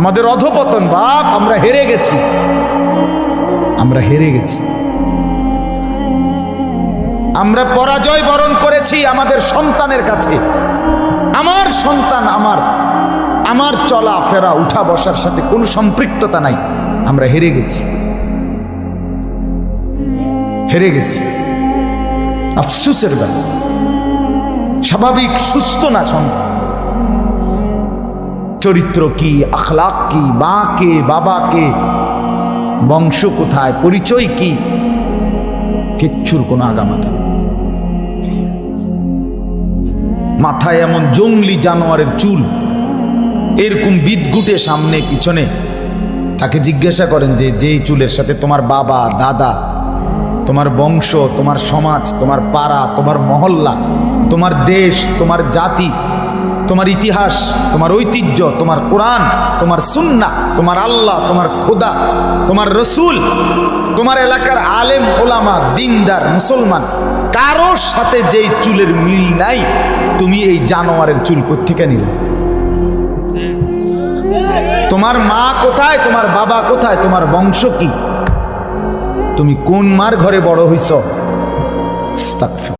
আমাদের অধপতন, বাপ, আমরা হেরে গেছি। আমরা হেরে গেছি। আমরা পরাজয় বরণ করেছি আমাদের সন্তানের কাছে। আমার সন্তান আমার। আমার চলা ফেরা উঠা বসার সাথে কোনো সম্পৃক্ততা নাই। আমরা হেরে গেছি। হেরে গেছি। আফসুসের ব্যাপার। স্বাভাবিক সুস্থ না সন্তান। চরিত্র কি, আখলাক কি, মা কে, বাবা কে, বংশ কোথায়, পরিচয় কি কিচ্ছুর কোনো আগামাতা নেই। মাথায় এমন জঙ্গলি জানোয়ারের চুল, এরকম বিদগুটে সামনে, পিছনে তাকে জিজ্ঞাসা করেন যে, যেই চুলের সাথে তোমার বাবা, দাদা, তোমার বংশ, তোমার সমাজ, তোমার পাড়া, তোমার মহল্লা, তোমার দেশ, তোমার জাতি তোমার ইতিহাস, তোমার ঐতিহ্য, তোমার কোরআন, তোমার সুন্না, তোমার আল্লাহ, তোমার খোদা, তোমার রসুল, তোমার এলাকার আলেম, ওলামা, দিনদার, মুসলমান, কারোর সাথে যেই চুলের মিল নাই, তুমি এই জানোয়ারের চুল কোথেকে নিলে? তোমার মা কোথায়, তোমার বাবা কোথায়, তোমার বংশ কি? তুমি কোন মার ঘরে বড় হইছ?